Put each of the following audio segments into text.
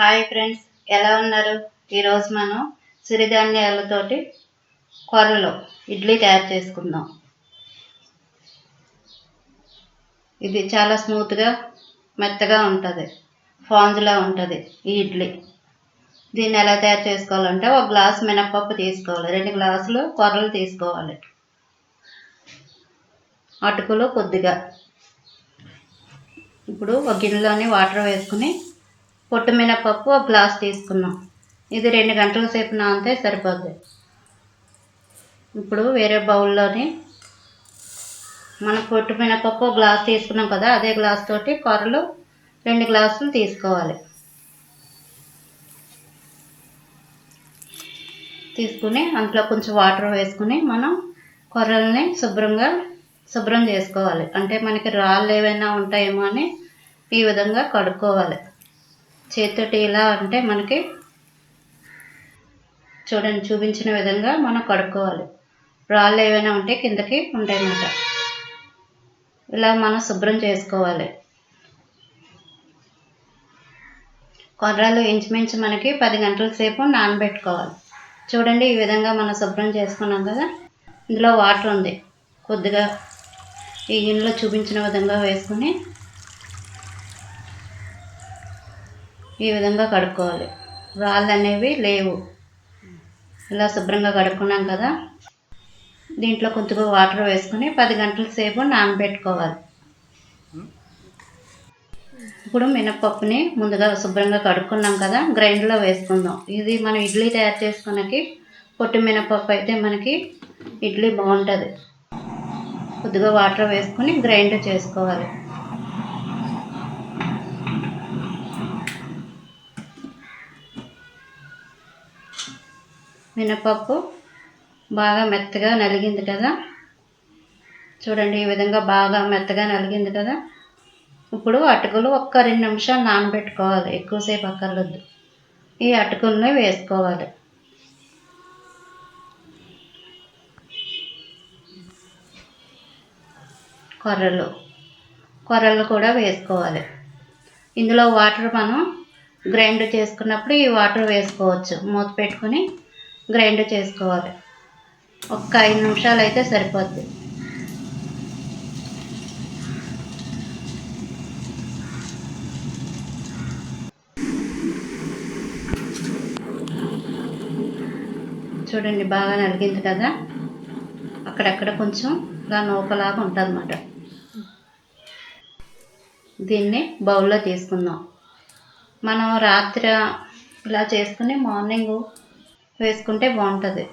Hi friends ఎలా ఉన్నారు? ఈరోజు మనం సిరిధాన్యాలతోటి కొర్రలు ఇడ్లీ తయారు చేసుకుందాం. ఇది చాలా స్మూత్గా మెత్తగా ఉంటుంది. ఫాంజ్లా ఉంటుంది ఈ ఇడ్లీ. దీన్ని ఎలా తయారు చేసుకోవాలంటే ఒక గ్లాస్ మినప్పప్పు తీసుకోవాలి. రెండు గ్లాసులు కొర్రలు తీసుకోవాలి. అటుకులు కొద్దిగా. ఇప్పుడు ఒక గిన్నెలోని వాటర్ వేసుకుని పొట్టు మినపప్పు ఒక గ్లాస్ తీసుకున్నాం. ఇది రెండు గంటల సేపు నానితే సరిపోద్ది. ఇప్పుడు వేరే బౌల్లోని మనం పొట్టు మినపప్పు ఒక గ్లాస్ తీసుకున్నాం కదా అదే గ్లాస్ తోటి కొర్రలు రెండు గ్లాసులు తీసుకోవాలి. తీసుకుని అందులో కొంచెం వాటర్ వేసుకుని మనం కొర్రల్ని శుభ్రంగా శుభ్రం చేసుకోవాలి. అంటే మనకి రాళ్ళు ఏవైనా ఉంటాయేమో అని ఈ విధంగా కడుక్కోవాలి. చేతితోటి ఇలా అంటే మనకి చూడండి చూపించిన విధంగా మనం కడుక్కోవాలి. రాళ్ళు ఏవైనా ఉంటే కిందకి ఉంటాయన్నమాట. ఇలా మనం శుభ్రం చేసుకోవాలి. కొర్రలు ఇంచుమించు మనకి పది గంటల సేపు నానబెట్టుకోవాలి. చూడండి ఈ విధంగా మనం శుభ్రం చేసుకున్నాం కదా. ఇందులో వాటర్ ఉంది. కొద్దిగా ఈ గిన్నెలో చూపించిన విధంగా వేసుకుని ఈ విధంగా కడుక్కోవాలి. రాళ్ళు అనేవి లేవు. ఇలా శుభ్రంగా కడుక్కున్నాం కదా. దీంట్లో కొద్దిగా వాటర్ వేసుకుని పది గంటల సేపు నానబెట్టుకోవాలి. ఇప్పుడు మినప్పప్పుని ముందుగా శుభ్రంగా కడుక్కున్నాం కదా. గ్రైండర్లో వేసుకుందాం. ఇది మనం ఇడ్లీ తయారు చేసుకున్నకి పొట్టు మినపప్పు అయితే మనకి ఇడ్లీ బాగుంటుంది. కొద్దిగా వాటర్ వేసుకొని గ్రైండ్ చేసుకోవాలి. మినపప్పు బాగా మెత్తగా నలిగింది కదా. చూడండి ఈ విధంగా బాగా మెత్తగా నలిగింది కదా. ఇప్పుడు అటుకులు ఒక్క రెండు నిమిషాలు నానబెట్టుకోవాలి. ఎక్కువసేపు అక్కర్లేదు. ఈ అటుకుల్ని వేసుకోవాలి. కొర్రలు. కొర్రలు కూడా వేసుకోవాలి. ఇందులో వాటర్ మనం గ్రైండ్ చేసుకున్నప్పుడు ఈ వాటర్ వేసుకోవచ్చు. మూత పెట్టుకుని గ్రైండ్ చేసుకోవాలి. ఒక్క ఐదు నిమిషాలు అయితే సరిపోద్ది. చూడండి బాగా నలిగింది కదా? అక్కడక్కడ కొంచెం ఇలా నూకలాగా ఉంటుంది అన్నమాట దీన్ని బౌల్లో తీసుకుందాం. మనం రాత్రి ఇలా చేసుకుని మార్నింగ్ వేసుకుంటే బాగుంటుంది.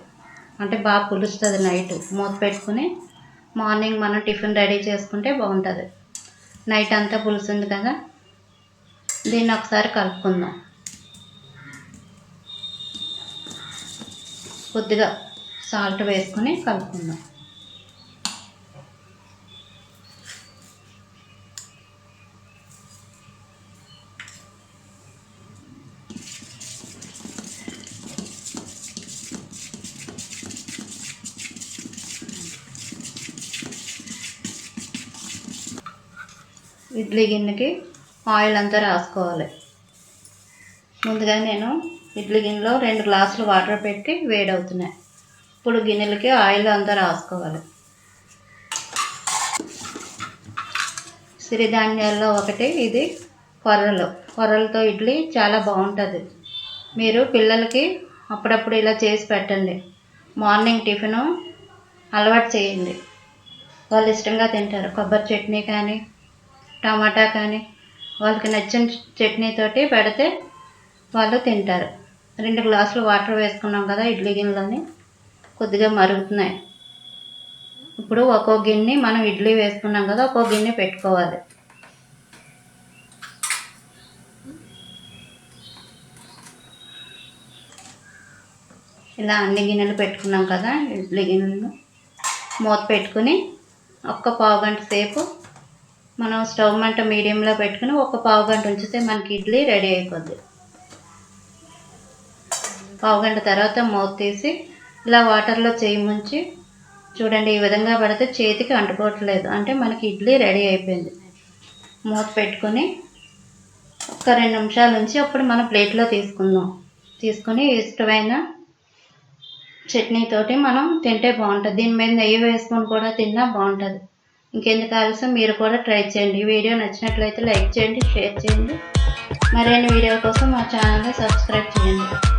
అంటే బాగా పులుస్తుంది నైట్. మూత పెట్టుకుని మార్నింగ్ మనం టిఫిన్ రెడీ చేసుకుంటే బాగుంటుంది. నైట్ అంతా పులుసుంది కదా. దీన్ని ఒకసారి కలుపుకుందాం. కొద్దిగా సాల్ట్ వేసుకుని కలుపుకుందాం. ఇడ్లీ గిన్నెకి ఆయిల్ అంతా రాసుకోవాలి. ముందుగా నేను ఇడ్లీ గిన్నెలో రెండు గ్లాసులు వాటర్ పెట్టి వేడవుతున్నాయి. ఇప్పుడు గిన్నెలకి ఆయిల్ అంతా రాసుకోవాలి. సిరిధాన్యాల్లో ఒకటి ఇది కొర్రలు. కొర్రలతో ఇడ్లీ చాలా బాగుంటుంది. మీరు పిల్లలకి అప్పుడప్పుడు ఇలా చేసి పెట్టండి. మార్నింగ్ టిఫిను అలవాటు చేయండి. వాళ్ళు ఇష్టంగా తింటారు. కొబ్బరి చట్నీ కానీ టమాటా కానీ వాళ్ళకి నచ్చిన చట్నీతోటి పెడితే వాళ్ళు తింటారు. రెండు గ్లాసులు వాటర్ వేసుకున్నాం కదా ఇడ్లీ గిన్నెలోని. కొద్దిగా మరుగుతున్నాయి. ఇప్పుడు ఒక్కో గిన్నె మనం ఇడ్లీ వేసుకున్నాం కదా ఒక్కో గిన్నె పెట్టుకోవాలి. ఇలా అన్ని గిన్నెలు పెట్టుకున్నాం కదా ఇడ్లీ గిన్నెలు మూత పెట్టుకుని ఒక్క పావు గంట సేపు మనం స్టవ్ మంట మీడియంలో పెట్టుకుని ఒక పావు గంట ఉంచితే మనకి ఇడ్లీ రెడీ అయిపోద్ది. పావు గంట తర్వాత మూత తీసి ఇలా వాటర్లో చేయి ముంచి చూడండి ఈ విధంగా పడితే చేతికి అంటుకోవట్లేదు. అంటే మనకి ఇడ్లీ రెడీ అయిపోయింది. మూత పెట్టుకొని ఒక రెండు నిమిషాల నుంచి అప్పుడు మనం ప్లేట్లో తీసుకుందాం. తీసుకొని ఇష్టమైన చట్నీతోటి మనం తింటే బాగుంటుంది. దీని మీద నెయ్యి వేసుకొని కూడా తిన్నా బాగుంటుంది. ఇంకెందుకు ఆలస్యం? మీరు కూడా ట్రై చేయండి. ఈ వీడియో నచ్చినట్లయితే లైక్ చేయండి షేర్ చేయండి. మరిన్ని వీడియో కోసం మా ఛానల్ని సబ్స్క్రైబ్ చేయండి.